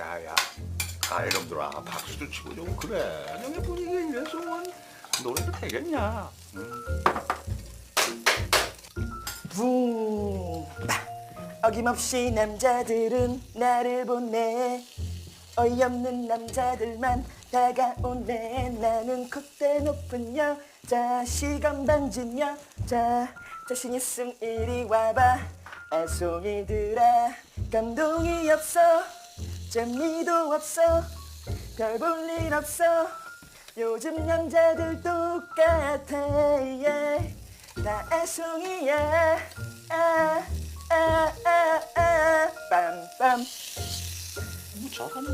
야 이놈들아 박수도 치고 좀 그래. 형의 이래서 뭐 노래도 되겠냐? 음. 붕 어김없이 남자들은 나를 보네 어이없는 남자들만 다가오네. 나는 콧대 높은 여자 시간 반진 여자 자신 있음 이리 와봐. 아송이들아 감동이 없어 재미도 없어. 별 볼 일 없어. 요즘 남자들 똑같아. yeah. 나 애송이야. 아, 아, 아, 아, 빰빰. 뭐 저거는